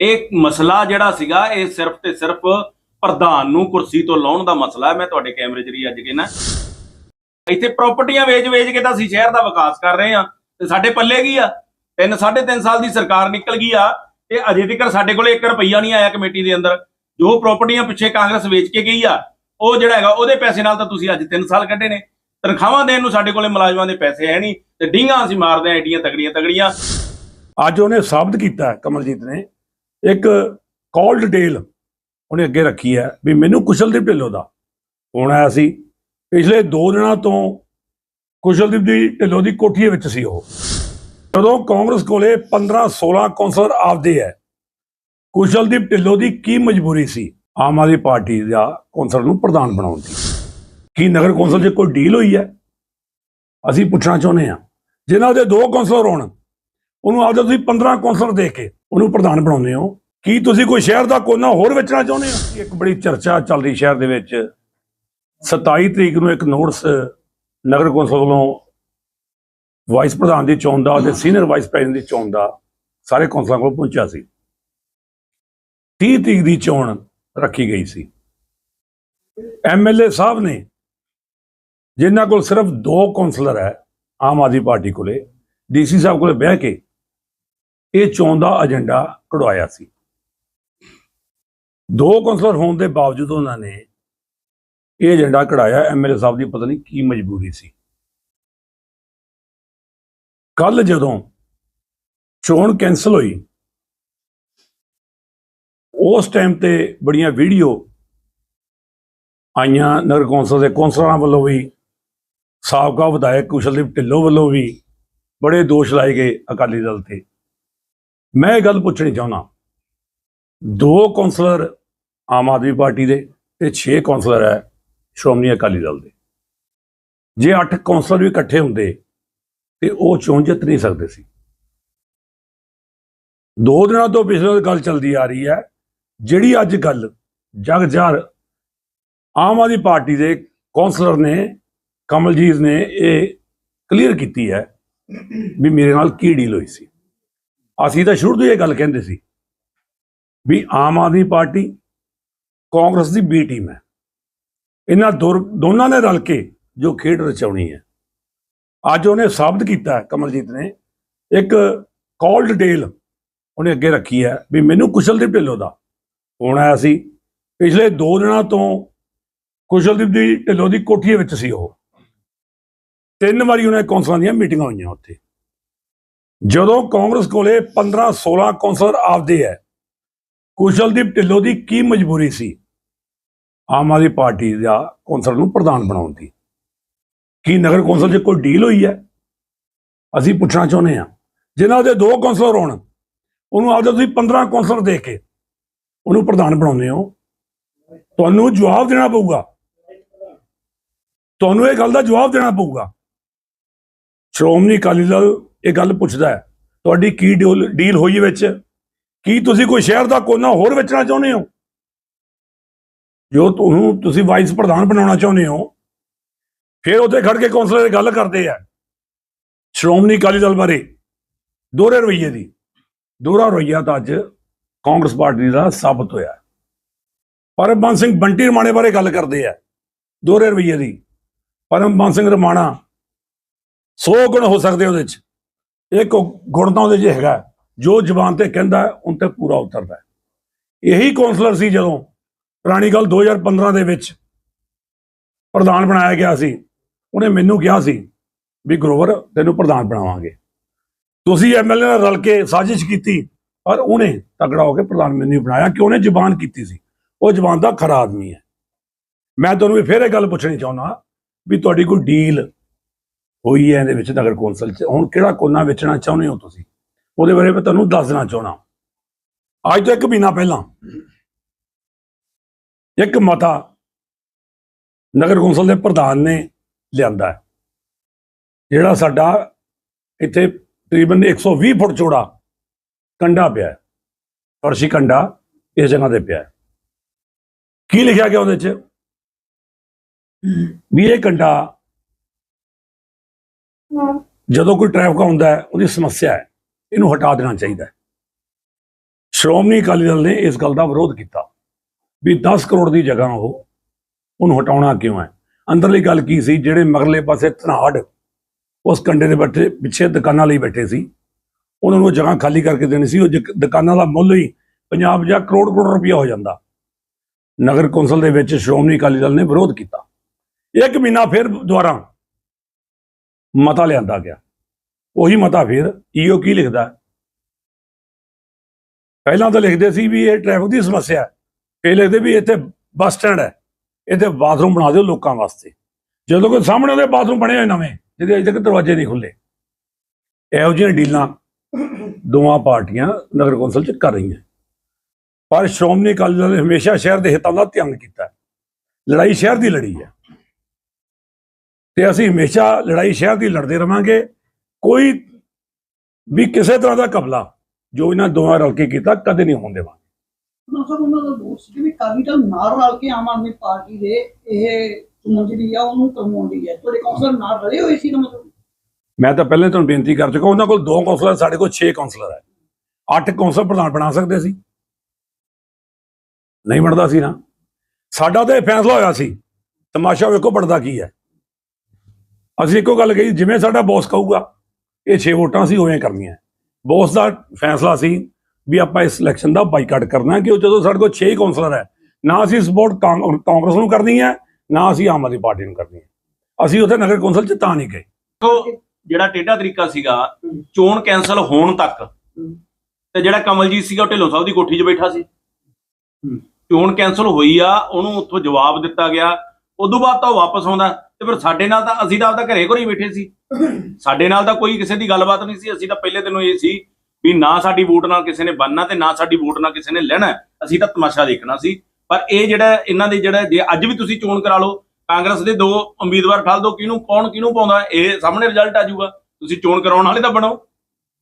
ਇਹ ਮਸਲਾ ਜਿਹੜਾ ਸੀਗਾ, ਇਹ ਸਿਰਫ ਤੇ ਸਿਰਫ ਪ੍ਰਧਾਨ ਨੂੰ ਕੁਰਸੀ ਤੋਂ ਲਾਉਣ ਦਾ ਮਸਲਾ ਹੈ। ਮੈਂ ਤੁਹਾਡੇ ਕੈਮਰੇ ਜਰੀ ਅੱਜ ਕਹਿਣਾ ਇੱਥੇ ਪ੍ਰਾਪਰਟੀਆਂ ਵੇਚ-ਵੇਚ ਕੇ ਤਾਂ ਅਸੀਂ ਸ਼ਹਿਰ ਦਾ ਵਿਕਾਸ ਕਰ ਰਹੇ ਆ ਤੇ ਸਾਡੇ ਪੱਲੇ ਕੀ ਆ? ਤਿੰਨ, ਸਾਢੇ ਤਿੰਨ ਸਾਲ ਦੀ ਸਰਕਾਰ ਨਿਕਲ ਗਈ ਆ ਤੇ ਅਜੇ ਤੱਕ ਸਾਡੇ ਕੋਲੇ 1 ਰੁਪਈਆ ਨਹੀਂ ਆਇਆ ਕਮੇਟੀ ਦੇ ਅੰਦਰ। ਜੋ ਪ੍ਰਾਪਰਟੀਆਂ ਪਿੱਛੇ ਕਾਂਗਰਸ ਵੇਚ ਕੇ ਗਈ ਆ, ਉਹ ਜਿਹੜਾ ਹੈਗਾ, ਉਹਦੇ ਪੈਸੇ ਨਾਲ ਤਾਂ ਤੁਸੀਂ ਅੱਜ 3 ਸਾਲ ਕੱਢੇ ਨੇ। ਤਨਖਾਹਾਂ ਦੇਣ ਨੂੰ ਸਾਡੇ ਕੋਲੇ ਮੁਲਾਜ਼ਮਾਂ ਦੇ ਪੈਸੇ ਹੈ ਨਹੀਂ ਤੇ ਡੀਂਗਾਂ ਅਸੀਂ ਮਾਰਦੇ ਆ ਏਡੀਆਂ ਤਗੜੀਆਂ ਤਗੜੀਆਂ ਅੱਜ ਉਹਨੇ ਸਾਬਤ ਕੀਤਾ ਕਮਲਜੀਤ ਨੇ। ਇੱਕ ਕਾਲ ਡਿਟੇਲ ਉਹਨੇ ਅੱਗੇ ਰੱਖੀ ਹੈ ਵੀ ਮੈਨੂੰ ਕੁਸ਼ਲਦੀਪ ਢਿੱਲੋਂ ਦਾ ਫੋਨ ਆਇਆ ਸੀ। ਪਿਛਲੇ 2 ਦਿਨਾਂ ਤੋਂ ਕੁਸ਼ਲਦੀਪ ਦੀ ਢਿੱਲੋਂ ਦੀ ਕੋਠੀ ਵਿੱਚ ਸੀ ਉਹ। ਜਦੋਂ ਕਾਂਗਰਸ ਕੋਲੇ 15 16 ਕੌਂਸਲਰ ਆਪਦੇ ਹੈ, ਕੁਸ਼ਲਦੀਪ ਢਿੱਲੋਂ ਦੀ ਕੀ ਮਜਬੂਰੀ ਸੀ? ਆਮ ਆਦਮੀ ਪਾਰਟੀ ਦਾ ਕੌਂਸਲਰ ਨੂੰ ਪ੍ਰਧਾਨ ਬਣਾਉਣ ਦੀ। ਕੀ ਨਗਰ ਕੌਂਸਲ 'ਚ ਕੋਈ ਡੀਲ ਹੋਈ ਹੈ? ਅਸੀਂ ਪੁੱਛਣਾ ਚਾਹੁੰਦੇ ਹਾਂ। ਜਿਨ੍ਹਾਂ ਦੇ ਦੋ ਕੌਂਸਲਰ ਹੋਣ ਉਹਨੂੰ ਆਪਦੇ ਤੁਸੀਂ 15 ਕੌਂਸਲਰ ਦੇ ਕੇ ਉਹਨੂੰ ਪ੍ਰਧਾਨ ਬਣਾਉਂਦੇ ਹੋ, ਕੀ ਤੁਸੀਂ ਕੋਈ ਸ਼ਹਿਰ ਦਾ ਕੋਨਾ ਹੋਰ ਵੇਚਣਾ ਚਾਹੁੰਦੇ ਹੋ? ਇੱਕ ਬੜੀ ਚਰਚਾ ਚੱਲ ਰਹੀ ਸ਼ਹਿਰ ਦੇ ਵਿੱਚ। 27 ਤਰੀਕ ਨੂੰ ਇੱਕ ਨੋਟਿਸ ਨਗਰ ਕੌਂਸਲ ਵੱਲੋਂ ਵਾਈਸ ਪ੍ਰਧਾਨ ਦੀ ਚੋਣ ਦਾ ਤੇ ਸੀਨੀਅਰ ਵਾਈਸ ਪ੍ਰੈਜ਼ੀਡੈਂਟ ਦੀ ਚੋਣ ਦਾ ਸਾਰੇ ਕੌਂਸਲਾਂ ਕੋਲ ਪਹੁੰਚਿਆ ਸੀ। 30 ਤਰੀਕ ਦੀ ਚੋਣ ਰੱਖੀ ਗਈ ਸੀ। ਐਮਐਲਏ ਸਾਹਿਬ ਨੇ ਜਿਨ੍ਹਾਂ ਕੋਲ ਸਿਰਫ ਦੋ ਕੌਂਸਲਰ ਹੈ, ਆਮ ਆਦਮੀ ਪਾਰਟੀ ਕੋਲੇ ਡੀਸੀ ਸਾਹਿਬ ਕੋਲੇ ਬਹਿ ਕੇ ਇਹ ਚੋਣ ਦਾ ਏਜੰਡਾ ਕਢਵਾਇਆ ਸੀ। ਦੋ ਕੌਂਸਲਰ ਹੋਣ ਦੇ ਬਾਵਜੂਦ ਉਹਨਾਂ ਨੇ ਇਹ ਏਜੰਡਾ ਕਢਾਇਆ। ਐਮਐਲਏ ਸਾਹਿਬ ਦੀ ਪਤਾ ਨਹੀਂ ਕੀ ਮਜਬੂਰੀ ਸੀ। ਕੱਲ ਜਦੋਂ ਚੋਣ ਕੈਨਸਲ ਹੋਈ, ਉਸ ਟਾਈਮ ਤੇ ਬੜੀਆਂ ਵੀਡੀਓ ਆਈਆਂ। ਨਗਰ ਕੌਂਸਲ ਦੇ ਕੌਂਸਲਰਾਂ ਵੱਲੋਂ ਵੀ, ਸਾਬਕਾ ਵਿਧਾਇਕ ਕੁਸ਼ਲਦੀਪ ਢਿੱਲੋਂ ਵੱਲੋਂ ਵੀ ਬੜੇ ਦੋਸ਼ ਲਾਏ ਗਏ ਅਕਾਲੀ ਦਲ ਤੇ। ਮੈਂ ਇਹ ਗੱਲ ਪੁੱਛਣੀ ਚਾਹੁੰਦਾ। ਦੋ ਕੌਂਸਲਰ ਆਮ ਆਦਮੀ ਪਾਰਟੀ ਦੇ ਤੇ 6 ਕੌਂਸਲਰ ਹੈ ਸ਼੍ਰੋਮਣੀ ਅਕਾਲੀ ਦਲ ਦੇ। ਜੇ 8 ਕੌਂਸਲਰ ਵੀ ਇਕੱਠੇ ਹੁੰਦੇ ਤੇ ਉਹ ਚੋਣ ਜਿੱਤ ਨਹੀਂ ਸਕਦੇ ਸੀ। ਦੋ ਦਿਨਾਂ ਤੋਂ ਪਿਛਲੇ ਗੱਲ ਚੱਲਦੀ ਆ ਰਹੀ ਹੈ, ਜਿਹੜੀ ਅੱਜ ਗੱਲ ਜਗ ਜਾਰ ਆਮ ਆਦਮੀ ਪਾਰਟੀ ਦੇ ਕੌਂਸਲਰ ਨੇ, ਕਮਲਜੀਤ ਨੇ ਇਹ ਕਲੀਅਰ ਕੀਤੀ ਹੈ ਵੀ ਮੇਰੇ ਨਾਲ ਕੀ ਡੀਲ ਹੋਈ ਸੀ। ਅਸੀਂ ਤਾਂ ਸ਼ੁਰੂ ਤੋਂ ਹੀ ਇਹ ਗੱਲ ਕਹਿੰਦੇ ਸੀ ਵੀ ਆਮ ਆਦਮੀ ਪਾਰਟੀ, ਕਾਂਗਰਸ ਦੀ ਬੀ ਟੀਮ ਹੈ। ਇਹਨਾਂ ਦੋ- ਦੋਨਾਂ ਨੇ ਰਲ ਕੇ ਜੋ ਖੇਡ ਰਚਾਉਣੀ ਹੈ, ਅੱਜ ਉਹਨੇ ਸਾਬਤ ਕੀਤਾ ਕਮਲਜੀਤ ਨੇ, ਇੱਕ ਕਾਲ ਡਿਟੇਲ ਉਹਨੇ ਅੱਗੇ ਰੱਖੀ ਹੈ ਵੀ ਮੈਨੂੰ ਕੁਸ਼ਲਦੀਪ ਢਿੱਲੋਂ ਦਾ ਫੋਨ ਆਇਆ ਸੀ। ਪਿਛਲੇ 2 ਦਿਨਾਂ ਤੋਂ ਕੁਸ਼ਲਦੀਪ ਦੀ ਢਿੱਲੋਂ ਦੀ ਕੋਠੀ ਵਿੱਚ ਸੀ ਉਹ। ਤਿੰਨ ਵਾਰੀ ਉਹਨਾਂ ਕੌਂਸਲਾਂ ਦੀਆਂ ਮੀਟਿੰਗਾਂ ਹੋਈਆਂ ਉੱਥੇ। ਜਦੋਂ ਕਾਂਗਰਸ ਕੋਲੇ 15 16 ਕੌਂਸਲਰ ਆਪਦੇ ਹੈ, ਕੁਸ਼ਲਦੀਪ ਢਿੱਲੋਂ ਦੀ ਕੀ ਮਜਬੂਰੀ ਸੀ? ਆਮ ਆਦਮੀ ਪਾਰਟੀ ਦਾ ਕੌਂਸਲਰ ਨੂੰ ਪ੍ਰਧਾਨ ਬਣਾਉਣ ਦੀ। ਕੀ ਨਗਰ ਕੌਂਸਲ 'ਚ ਕੋਈ ਡੀਲ ਹੋਈ ਹੈ? ਅਸੀਂ ਪੁੱਛਣਾ ਚਾਹੁੰਦੇ ਹਾਂ। ਜਿਨ੍ਹਾਂ ਦੇ ਦੋ ਕੌਂਸਲਰ ਹੋਣ, ਉਹਨੂੰ ਆਪਦੇ ਤੁਸੀਂ 15 ਕੌਂਸਲਰ ਦੇ ਕੇ ਉਹਨੂੰ ਪ੍ਰਧਾਨ ਬਣਾਉਂਦੇ ਹੋ। ਤੁਹਾਨੂੰ ਜਵਾਬ ਦੇਣਾ ਪਊਗਾ। ਤੁਹਾਨੂੰ ਇਹ ਗੱਲ ਦਾ ਜਵਾਬ ਦੇਣਾ ਪਊਗਾ। ਸ਼੍ਰੋਮਣੀ ਅਕਾਲੀ ਦਲ ਇਹ ਗੱਲ ਪੁੱਛਦਾ ਹੈ। ਤੁਹਾਡੀ ਕੀ ਡੀਲ ਡੀਲ ਹੋਈ ਵਿੱਚ? ਕੀ ਤੁਸੀਂ ਕੋਈ ਸ਼ਹਿਰ ਦਾ ਕੋਨਾ ਹੋਰ ਵੇਚਣਾ ਚਾਹੁੰਦੇ ਹੋ? ਜੋ ਤੁਹਾਨੂੰ ਤੁਸੀਂ ਵਾਈਸ ਪ੍ਰਧਾਨ ਬਣਾਉਣਾ ਚਾਹੁੰਦੇ ਹੋ, ਫਿਰ ਉੱਥੇ ਖੜ ਕੇ ਕੌਂਸਲਰ ਗੱਲ ਕਰਦੇ ਆ। ਸ਼੍ਰੋਮਣੀ ਅਕਾਲੀ ਦਲ ਬਾਰੇ ਦੋਹਰੇ ਰਵਈਏ ਦੀ। ਦੋਹਰਾ ਰਵਈਆ ਤਾਂ ਅੱਜ ਕਾਂਗਰਸ ਪਾਰਟੀ ਦਾ ਸਾਬਤ ਹੋਇਆ। ਪਰਮਬੰਸ ਸਿੰਘ ਬੰਟੀ ਰਮਾਣੇ ਬਾਰੇ ਗੱਲ ਕਰਦੇ ਆ, ਦੋਹਰੇ ਰਵਈਏ ਦੀ। ਪਰਮਬੰਸ ਸਿੰਘ ਰਮਾਣਾ 100 ਗੁਣ ਹੋ ਸਕਦੇ ਉਹਦੇ ਇਹ ਕੋ ਗੁਣ ਤਾਂ ਉਹਦੇ 'ਚ ਹੈਗਾ। ਜੋ ਜ਼ਬਾਨ ਤੇ ਕਹਿੰਦਾ ਉਨ ਤੇ ਪੂਰਾ ਉਤਰਦਾ ਇਹੀ ਕਾਉਂਸਲਰ ਸੀ ਜਦੋਂ ਪੁਰਾਣੀ ਗੱਲ 2015 ਦੇ ਵਿੱਚ ਪ੍ਰਧਾਨ ਬਣਾਇਆ ਗਿਆ ਸੀ। ਉਹਨੇ ਮੈਨੂੰ ਕਿਹਾ ਸੀ ਵੀ ਗਰੋਵਰ, ਤੈਨੂੰ ਪ੍ਰਧਾਨ ਬਣਾਵਾਂਗੇ। ਤੁਸੀਂ ਐਮਐਲਏ ਨਾਲ ਰਲ ਕੇ ਸਾਜ਼ਿਸ਼ ਕੀਤੀ, ਪਰ ਉਹਨੇ ਤਗੜਾ ਹੋ ਕੇ ਪ੍ਰਧਾਨ ਮੈਨੂੰ ਬਣਾਇਆ ਕਿ ਉਹਨੇ ਜ਼ਬਾਨ ਕੀਤੀ ਸੀ। ਉਹ ਜ਼ਬਾਨ ਦਾ ਖਰਾ ਆਦਮੀ ਹੈ। ਮੈਂ ਤੁਹਾਨੂੰ ਵੀ ਫਿਰ ਇਹ ਗੱਲ ਪੁੱਛਣੀ ਚਾਹੁੰਦਾ ਵੀ ਤੁਹਾਡੀ ਕੋਈ ਡੀਲ ਹੋਈ ਹੈ, ਇਹਦੇ ਵਿੱਚ ਨਗਰ ਕੌਂਸਲ 'ਚ। ਹੁਣ ਕਿਹੜਾ ਕੋਨਾ ਵੇਚਣਾ ਚਾਹੁੰਦੇ ਹੋ ਤੁਸੀਂ? ਉਹਦੇ ਬਾਰੇ ਮੈਂ ਤੁਹਾਨੂੰ ਦੱਸਣਾ ਚਾਹੁੰਦਾ। ਅੱਜ ਤੋਂ ਇੱਕ ਮਹੀਨਾ ਪਹਿਲਾਂ ਇੱਕ ਮਤਾ ਨਗਰ ਕੌਂਸਲ ਦੇ ਪ੍ਰਧਾਨ ਨੇ ਲਿਆਂਦਾ ਹੈ। ਜਿਹੜਾ ਸਾਡਾ ਇੱਥੇ ਤਕਰੀਬਨ 120 ਫੁੱਟ ਚੌੜਾ ਕੰਡਾ ਪਿਆ ਹੈ। ਫਰਸ਼ੀ ਕੰਡਾ ਇਸ ਜਗ੍ਹਾ ਤੇ ਪਿਆ ਕੀ ਲਿਖਿਆ ਗਿਆ ਉਹਦੇ 'ਚ? ਵੀ ਇਹ ਕੰਡਾ ਜਦੋਂ ਕੋਈ ਟ੍ਰੈਫਿਕ ਆਉਂਦਾ ਹੈ, ਉਹਦੀ ਸਮੱਸਿਆ ਹੈ, ਇਹਨੂੰ ਹਟਾ ਦੇਣਾ ਚਾਹੀਦਾ ਹੈ। ਸ਼੍ਰੋਮਣੀ ਅਕਾਲੀ ਦਲ ਨੇ ਇਸ ਗੱਲ ਦਾ ਵਿਰੋਧ ਕੀਤਾ ਵੀ 10 ਕਰੋੜ ਦੀ ਜਗ੍ਹਾ ਉਹ, ਉਹਨੂੰ ਹਟਾਉਣਾ ਕਿਉਂ ਹੈ? ਅੰਦਰਲੀ ਗੱਲ ਕੀ ਸੀ, ਜਿਹੜੇ ਮਗਰਲੇ ਪਾਸੇ ਧਨਾੜ, ਉਸ ਕੰਡੇ ਦੇ ਬੱਟੇ ਪਿੱਛੇ ਦੁਕਾਨਾਂ ਲਈ ਬੈਠੇ ਸੀ, ਉਹਨਾਂ ਨੂੰ ਜਗ੍ਹਾ ਖਾਲੀ ਕਰਕੇ ਦੇਣੀ ਸੀ, ਉਹ ਜਗ- ਦੁਕਾਨਾਂ ਦਾ ਮੁੱਲ ਹੀ 50 ਜਾਂ ਕਰੋੜ ਕਰੋੜ ਰੁਪਇਆ ਹੋ ਜਾਂਦਾ। ਨਗਰ ਕੌਂਸਲ ਦੇ ਵਿੱਚ ਸ਼੍ਰੋਮਣੀ ਅਕਾਲੀ ਦਲ ਨੇ ਵਿਰੋਧ ਕੀਤਾ। ਇੱਕ ਮਹੀਨਾ ਫਿਰ ਦੁਬਾਰਾ ਮਤਾ ਲਿਆਂਦਾ ਗਿਆ। ਉਹੀ ਮਤਾ ਫਿਰ ਈਓ ਕੀ ਲਿਖਦਾ? ਪਹਿਲਾਂ ਤਾਂ ਲਿਖਦੇ ਸੀ ਵੀ ਇਹ ਟ੍ਰੈਫਿਕ ਦੀ ਸਮੱਸਿਆ ਹੈ। ਫਿਰ ਲਿਖਦੇ ਵੀ ਇੱਥੇ ਬੱਸ ਸਟੈਂਡ ਹੈ। ਇੱਥੇ ਬਾਥਰੂਮ ਬਣਾ ਦਿਓ ਲੋਕਾਂ ਵਾਸਤੇ। ਜਦੋਂ ਕਿ ਸਾਹਮਣੇ ਉਹਦੇ ਬਾਥਰੂਮ ਬਣੇ ਹੋਏ ਨਵੇਂ, ਜਿਹਦੇ ਅਜੇ ਤੱਕ ਦਰਵਾਜ਼ੇ ਨਹੀਂ ਖੁੱਲੇ ਇਹੋ ਜਿਹੀਆਂ ਡੀਲਾਂ ਦੋਵਾਂ ਪਾਰਟੀਆਂ ਨਗਰ ਕੌਂਸਲ ਚ ਕਰ ਰਹੀਆਂ। ਪਰ ਸ਼੍ਰੋਮਣੀ ਅਕਾਲੀ ਦਲ ਨੇ ਹਮੇਸ਼ਾ ਸ਼ਹਿਰ ਦੇ ਹਿੱਤਾਂ ਦਾ ਧਿਆਨ ਕੀਤਾ। ਲੜਾਈ ਸ਼ਹਿਰ ਦੀ ਲੜੀ ਹੈ। ਤੇ ਅਸੀਂ ਹਮੇਸ਼ਾ ਲੜਾਈ ਸ਼ਹਿਰ ਦੀ ਲੜਦੇ ਰਵਾਂਗੇ। ਕੋਈ ਵੀ ਕਿਸੇ ਤਰ੍ਹਾਂ ਦਾ ਕਬਲਾ ਜੋ ਇਹਨਾਂ ਦੋਵਾਂ ਰਲ ਕੇ ਕੀਤਾ ਕਦੇ ਨਹੀਂ ਹੋਣ ਦੇਵਾਂਗੇ। ਉਹਨਾਂ ਸਭ ਉਹਨਾਂ ਦਾ ਦੋਸ਼ ਸੀ ਵੀ ਕਾਲੀ ਦਲ ਨਾਲ ਰਲ ਕੇ ਆਮ ਆਦਮੀ ਪਾਰਟੀ ਦੇ ਇਹ ਚੋਣ ਜਿਹੜੀ ਆ ਉਹਨੂੰ ਕਰਵਾਉਂਦੀ ਹੈ। ਤੁਹਾਡੇ ਕੌਂਸਲਰ ਨਾਲ ਰਲੇ ਹੋਏ ਸੀ ਨਾ ਮਤਲਬ ਮੈਂ ਤਾਂ ਪਹਿਲੇ ਤੁਹਾਨੂੰ ਬੇਨਤੀ ਕਰ ਚੁੱਕਾ ਉਹਨਾਂ ਕੋਲ ਦੋ ਕੌਂਸਲਰ ਸਾਡੇ ਕੋਲ 6 ਕੌਂਸਲਰ ਹੈ। 8 ਕੌਂਸਲ ਪ੍ਰਧਾਨ ਬਣਾ ਸਕਦੇ ਸੀ। ਨਹੀਂ ਬਣਦਾ ਸੀ ਨਾ। ਸਾਡਾ ਤਾਂ ਇਹ ਫੈਸਲਾ ਹੋਇਆ ਸੀ ਤਮਾਸ਼ਾ ਵੇਖੋ ਬਣਦਾ ਕੀ ਹੈ। ਅਸੀਂ ਇੱਕੋ ਗੱਲ ਕਹੀ, ਜਿਵੇਂ ਸਾਡਾ ਬੌਸ ਕਹੂਗਾ, ਇਹ 6 ਵੋਟਾਂ ਸੀ ਉਵੇਂ ਕਰਨੀਆਂ। ਬੌਸ ਦਾ ਫੈਸਲਾ ਸੀ ਵੀ ਆਪਾਂ ਇਸ ਇਲੈਕਸ਼ਨ ਦਾ ਬਾਈਕਾਟ ਕਰਨਾ ਕਿ ਉਹ ਜਦੋਂ ਸਾਡੇ ਕੋਲ 6 ਕੌਂਸਲਰ ਹੈ, ਨਾ ਅਸੀਂ ਸਪੋਰਟ ਕਾਂਗਰਸ ਨੂੰ ਕਰਨੀ ਹੈ, ਨਾ ਅਸੀਂ ਆਮ ਆਦਮੀ ਪਾਰਟੀ ਨੂੰ ਕਰਨੀ ਹੈ। ਅਸੀਂ ਉੱਥੇ ਨਗਰ ਕੌਂਸਲ ਚ ਤਾਂ ਨਹੀਂ ਗਏ। ਦੇਖੋ ਜਿਹੜਾ ਟੇਢਾ ਤਰੀਕਾ ਸੀਗਾ, ਚੋਣ ਕੈਨਸਲ ਹੋਣ ਤੱਕ, ਤੇ ਜਿਹੜਾ ਕਮਲਜੀਤ ਸੀਗਾ, ਉਹ ਢਿੱਲੋਂ ਸਾਹਿਬ ਦੀ ਕੋਠੀ 'ਚ ਬੈਠਾ ਸੀ। ਚੋਣ ਕੈਨਸਲ ਹੋਈ ਆ, ਉਹਨੂੰ ਉੱਥੋਂ ਜਵਾਬ ਦਿੱਤਾ ਗਿਆ, ਉਦੋਂ ਬਾਅਦ ਤਾਂ ਉਹ ਵਾਪਸ ਆਉਂਦਾ। ਤੇ ਫਿਰ ਸਾਡੇ ਨਾਲ ਤਾਂ ਅਸੀਂ ਤਾਂ ਆਪਦਾ ਘਰੇ ਘਰੇ ਹੀ ਬੈਠੇ ਸੀ। ਸਾਡੇ ਨਾਲ ਤਾਂ ਕੋਈ ਕਿਸੇ ਦੀ ਗੱਲਬਾਤ ਨਹੀਂ ਸੀ। ਅਸੀਂ ਤਾਂ ਪਹਿਲੇ ਦਿਨੋਂ ਇਹ ਸੀ ਵੀ ਨਾ ਸਾਡੀ ਵੋਟ ਨਾਲ ਕਿਸੇ ਨੇ ਬੰਨਣਾ ਤੇ ਨਾ ਸਾਡੀ ਵੋਟ ਨਾਲ ਕਿਸੇ ਨੇ ਲੈਣਾ। ਅਸੀਂ ਤਾਂ ਤਮਾਸ਼ਾ ਦੇਖਣਾ ਸੀ। ਪਰ ਇਹ ਜਿਹੜਾ ਇਹਨਾਂ ਦੇ ਜਿਹੜਾ ਜੇ ਅੱਜ ਵੀ ਤੁਸੀਂ ਚੋਣ ਕਰਾ ਲਓ, ਕਾਂਗਰਸ ਦੇ ਦੋ ਉਮੀਦਵਾਰ ਠਾਲ ਦੋ, ਕਿਹਨੂੰ, ਕੌਣ ਕਿਹਨੂੰ ਪਾਉਂਦਾ, ਇਹ ਸਾਹਮਣੇ ਰਿਜ਼ਲਟ ਆ ਜਾਊਗਾ। ਤੁਸੀਂ ਚੋਣ ਕਰਾਉਣ ਵਾਲੇ ਤਾਂ ਬਣੋ।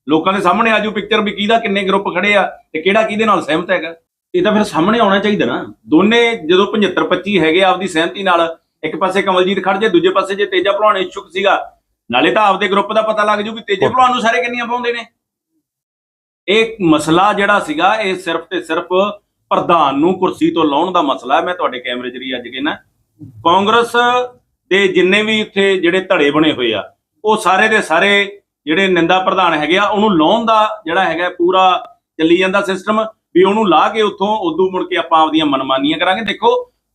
ਲੋਕਾਂ ਦੇ ਸਾਹਮਣੇ ਆ ਜਾਊ ਪਿਕਚਰ ਵੀ ਕਿਹਦਾ ਕਿੰਨੇ ਗਰੁੱਪ ਖੜੇ ਆ ਤੇ ਕਿਹੜਾ ਕਿਹਦੇ ਨਾਲ ਸਹਿਮਤ ਹੈਗਾ। ਇਹ ਤਾਂ ਫਿਰ ਸਾਹਮਣੇ ਆਉਣਾ ਚਾਹੀਦਾ ਨਾ। ਦੋਨੇ ਜਦੋਂ 75 25 ਹੈਗੇ ਆਪਦੀ ਸਹਿਮਤੀ ਨਾਲ ਇੱਕ ਪਾਸੇ ਕਮਲਜੀਤ ਖੜ ਜੇ, ਦੂਜੇ ਪਾਸੇ ਜੇ ਤੇਜਾ ਭਲਵਾਨ ਇਛੁਕ ਸੀਗਾ। ਨਾਲੇ ਤਾਂ ਆਪਦੇ ਗਰੁੱਪ ਦਾ ਪਤਾ ਲੱਗ ਜੂ ਵੀ ਤੇਜੇ ਭਲਵਾਨ ਨੂੰ ਸਾਰੇ ਕਿੰਨੀਆਂ ਪਾਉਂਦੇ ਨੇ। ਇਹ ਮਸਲਾ ਜਿਹੜਾ ਸੀਗਾ, ਇਹ ਸਿਰਫ ਤੇ ਸਿਰਫ ਪ੍ਰਧਾਨ ਨੂੰ ਕੁਰਸੀ ਤੋਂ ਲਾਉਣ ਦਾ ਮਸਲਾ ਮੈਂ ਤੁਹਾਡੇ ਕੈਮਰੇ ਜਰੀ ਅੱਜ ਕਹਿਣਾ ਕਾਂਗਰਸ ਦੇ ਜਿੰਨੇ ਵੀ ਇੱਥੇ ਜਿਹੜੇ ਧੜੇ ਬਣੇ ਹੋਏ ਆ, ਉਹ ਸਾਰੇ ਦੇ ਸਾਰੇ ਜਿਹੜੇ ਨਿੰਦਾ ਪ੍ਰਧਾਨ ਹੈਗੇ ਆ, ਉਹਨੂੰ ਲਾਉਣ ਦਾ ਜਿਹੜਾ ਹੈਗਾ ਪੂਰਾ ਚੱਲੀ ਜਾਂਦਾ ਸਿਸਟਮ ਵੀ ਉਹਨੂੰ ਲਾ ਕੇ ਉੱਥੋਂ ਉਦੋਂ ਮੁੜ ਕੇ ਆਪਾਂ ਆਪਦੀਆਂ ਮਨਮਾਨੀਆਂ ਕਰਾਂਗੇ। ਦੇਖੋ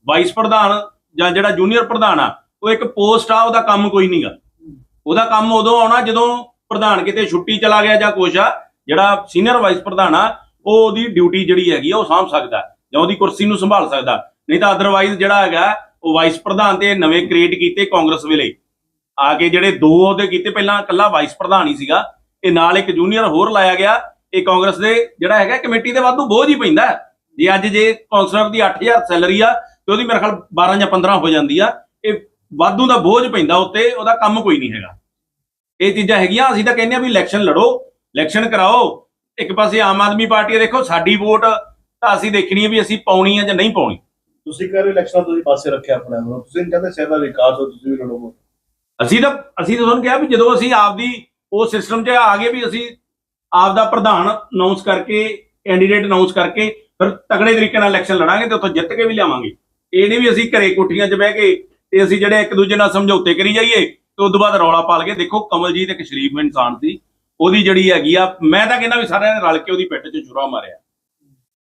ਵਾਈਸ ਪ੍ਰਧਾਨ ਜਾਂ ਜਿਹੜਾ ਜੂਨੀਅਰ ਪ੍ਰਧਾਨ ਆ, ਉਹ ਇੱਕ ਪੋਸਟ ਆ, ਉਹਦਾ ਕੰਮ ਕੋਈ ਨਹੀਂਗਾ ਉਹਦਾ ਕੰਮ ਉਦੋਂ ਆਉਣਾ ਜਦੋਂ ਪ੍ਰਧਾਨ ਕਿਤੇ ਛੁੱਟੀ ਚਲਾ ਗਿਆ ਜਾਂ ਕੁਛ ਆ, ਜਿਹੜਾ ਸੀਨੀਅਰ ਵਾਈਸ ਪ੍ਰਧਾਨ ਆ, ਉਹ ਉਹਦੀ ਡਿਊਟੀ ਜਿਹੜੀ ਹੈਗੀ ਉਹ ਸਾਂਭ ਸਕਦਾ ਜਾਂ ਉਹਦੀ ਕੁਰਸੀ ਨੂੰ ਸੰਭਾਲ ਸਕਦਾ। ਨਹੀਂ ਤਾਂ ਅਦਰਵਾਈਜ਼ ਜਿਹੜਾ ਹੈਗਾ, ਉਹ ਵਾਈਸ ਪ੍ਰਧਾਨ ਤੇ ਨਵੇਂ ਕ੍ਰੀਏਟ ਕੀਤੇ ਕਾਂਗਰਸ ਵੇਲੇ। ਆ ਕੇ ਜਿਹੜੇ ਦੋ ਉਹਦੇ ਕੀਤੇ, ਪਹਿਲਾਂ ਇਕੱਲਾ ਵਾਈਸ ਪ੍ਰਧਾਨ ਹੀ ਸੀਗਾ, ਇਹ ਨਾਲ ਇੱਕ ਜੂਨੀਅਰ ਹੋਰ ਲਾਇਆ ਗਿਆ। ਇਹ ਕਾਂਗਰਸ ਦੇ ਜਿਹੜਾ ਹੈਗਾ, ਕਮੇਟੀ ਦੇ ਵਾਧੂ ਬੋਝ ਹੀ ਪੈਂਦਾ। ਜੇ ਅੱਜ ਜੇ ਕਾਉਂਸਲਰ ਦੀ 8000 ਸੈਲਰੀ ਆ ਤੇ ਉਹਦੀ ਮੇਰੇ ਖਿਆਲ 12 ਜਾਂ 15 ਹੋ ਜਾਂਦੀ ਆ ਇਹ ਵਾਧੂ ਦਾ ਬੋਝ ਪੈਂਦਾ ਉੱਤੇ ਉਹਦਾ ਕੰਮ ਕੋਈ ਨਹੀਂ ਹੈਗਾ। ਇਹ ਚੀਜ਼ਾਂ ਹੈਗੀਆਂ ਅਸੀਂ ਤਾਂ ਕਹਿੰਦੇ ਆ ਵੀ ਇਲੈਕਸ਼ਨ ਲੜੋ ਇਲੈਕਸ਼ਨ ਕਰਾਓ ਇੱਕ ਪਾਸੇ ਆਮ ਆਦਮੀ ਪਾਰਟੀ ਦੇਖੋ ਸਾਡੀ ਵੋਟ ਤਾਂ ਅਸੀਂ ਦੇਖਣੀ ਹੈ ਵੀ ਅਸੀਂ ਪਾਉਣੀ ਆ ਜਾਂ ਨਹੀਂ ਪਾਉਣੀ। ਤੁਸੀਂ ਕਰ ਇਲੈਕਸ਼ਨ ਤੁਸੀਂ ਪਾਸੇ ਰੱਖਿਆ ਆਪਣੇ ਆਪ ਤੁਸੀਂ ਕਹਿੰਦੇ ਸ਼ਹਿਰ ਦਾ ਵਿਕਾਸ ਹੋ ਤੁਸੀਂ ਵੀ ਲੜੋ ਅਸੀਂ ਤਾਂ ਅਸੀਂ ਤਾਂ ਤੁਹਾਨੂੰ ਕਿਹਾ ਵੀ ਜਦੋਂ ਅਸੀਂ ਆਪਦੀ ਉਹ ਸਿਸਟਮ 'ਚ ਆ ਗਏ ਵੀ ਅਸੀਂ ਆਪਦਾ ਪ੍ਰਧਾਨ ਅਨਾਉਂਸ ਕਰਕੇ ਕੈਂਡੀਡੇਟ ਅਨਾਉਂਸ ਕਰਕੇ ਫਿਰ ਤਗੜੇ ਤਰੀਕੇ ਨਾਲ ਇਲੈਕਸ਼ਨ ਲੜਾਂਗੇ ਤੇ ਉੱਥੋਂ ਜਿੱਤ ਕੇ ਵੀ ਲਿਆਵਾਂਗੇ। ਇਹ ਨਹੀਂ ਵੀ ਅਸੀਂ ਘਰੇ ਕੋਠੀਆਂ 'ਚ ਬਹਿ ਕੇ ਤੇ ਅਸੀਂ ਜਿਹੜੇ ਇੱਕ ਦੂਜੇ ਨਾਲ ਸਮਝੌਤੇ ਕਰੀ ਜਾਈਏ ਤੇ ਉਸ ਤੋਂ ਬਾਅਦ ਰੌਲਾ ਪਾ ਲਗੇ ਦੇਖੋ, ਕਮਲਜੀਤ ਇੱਕ ਸ਼ਰੀਫ ਇਨਸਾਨ ਸੀ। ਉਹਦੀ ਜਿਹੜੀ ਹੈਗੀ ਆ, ਮੈਂ ਤਾਂ ਕਹਿੰਦਾ ਵੀ ਸਾਰਿਆਂ ਨੇ ਰਲ ਕੇ ਉਹਦੀ ਪਿੱਠ 'ਚ ਛੁਰਾ ਮਾਰਿਆ।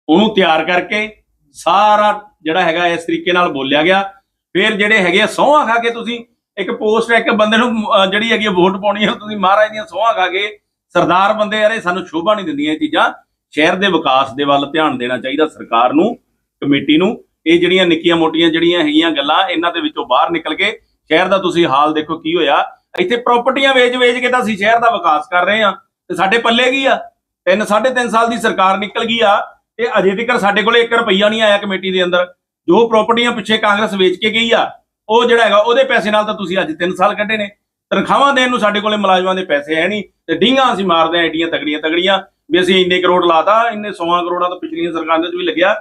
ਉਹਨੂੰ ਤਿਆਰ ਕਰਕੇ ਸਾਰਾ ਜਿਹੜਾ ਹੈਗਾ ਇਸ ਤਰੀਕੇ ਨਾਲ ਬੋਲਿਆ ਗਿਆ। ਫਿਰ ਜਿਹੜੇ ਹੈਗੇ ਆ, ਸਹੁੰਆਂ ਖਾ ਕੇ ਤੁਸੀਂ ਇੱਕ ਪੋਸਟ ਇੱਕ ਬੰਦੇ ਨੂੰ ਜਿਹੜੀ ਹੈਗੀ ਆ, ਵੋਟ ਪਾਉਣੀ ਹੈ ਤੁਸੀਂ ਮਹਾਰਾਜ ਦੀਆਂ ਸਹੁੰਆਂ ਖਾ ਕੇ ਸਰਦਾਰ ਬੰਦੇ ਯਾਰ ਇਹ ਸਾਨੂੰ ਸ਼ੋਭਾ ਨਹੀਂ ਦਿੰਦੀਆਂ ਇਹ ਚੀਜ਼ਾਂ। ਸ਼ਹਿਰ ਦੇ ਵਿਕਾਸ ਦੇ ਵੱਲ ਧਿਆਨ ਦੇਣਾ ਚਾਹੀਦਾ ਸਰਕਾਰ ਨੂੰ, ਕਮੇਟੀ ਨੂੰ। ਇਹ ਜਿਹੜੀਆਂ ਨਿੱਕੀਆਂ ਮੋਟੀਆਂ ਜਿਹੜੀਆਂ ਹੈਗੀਆਂ ਗੱਲਾਂ ਇਹਨਾਂ ਦੇ ਵਿੱਚੋਂ ਬਾਹਰ ਨਿਕਲ ਕੇ ਸ਼ਹਿਰ ਦਾ ਤੁਸੀਂ ਹਾਲ ਦੇਖੋ ਕੀ ਹੋਇਆ। ਇੱਥੇ ਪ੍ਰਾਪਰਟੀਆਂ ਵੇਚ-ਵੇਚ ਕੇ ਤਾਂ ਅਸੀਂ ਸ਼ਹਿਰ ਦਾ ਵਿਕਾਸ ਕਰ ਰਹੇ ਹਾਂ। ਤੇ ਸਾਡੇ ਪੱਲੇ ਕੀ ਆ? ਤਿੰਨ, ਸਾਢੇ ਤਿੰਨ ਸਾਲ ਦੀ ਸਰਕਾਰ ਨਿਕਲ ਗਈ ਆ ਤੇ ਅਜੇ ਤੱਕ ਸਾਡੇ ਕੋਲੇ 1 ਰੁਪਈਆ ਨਹੀਂ ਆਇਆ ਕਮੇਟੀ ਦੇ ਅੰਦਰ। ਜੋ ਪ੍ਰਾਪਰਟੀਆਂ ਪਿੱਛੇ ਕਾਂਗਰਸ ਵੇਚ ਕੇ ਗਈ ਆ, ਉਹ ਜਿਹੜਾ ਹੈਗਾ, ਉਹਦੇ ਪੈਸੇ ਨਾਲ ਤਾਂ ਤੁਸੀਂ ਅੱਜ 3 ਸਾਲ ਕੱਢੇ ਨੇ। ਤਨਖਾਹਾਂ ਦੇਣ ਨੂੰ ਸਾਡੇ ਕੋਲੇ ਮੁਲਾਜ਼ਮਾਂ ਦੇ ਪੈਸੇ ਹੈ ਨਹੀਂ ਤੇ ਡੀਂਗਾਂ ਅਸੀਂ ਮਾਰਦੇ ਆ ਏਡੀਆਂ ਤਗੜੀਆਂ ਤਗੜੀਆਂ ਵੀ ਅਸੀਂ ਇੰਨੇ ਕਰੋੜ ਲਾਤਾ, ਇੰਨੇ 100 ਕਰੋੜਾਂ ਤਾਂ ਪਿਛਲੀਆਂ ਸਰਕਾਰਾਂ ਦੇ ਵਿੱਚ ਵੀ ਲੱਗਿਆ।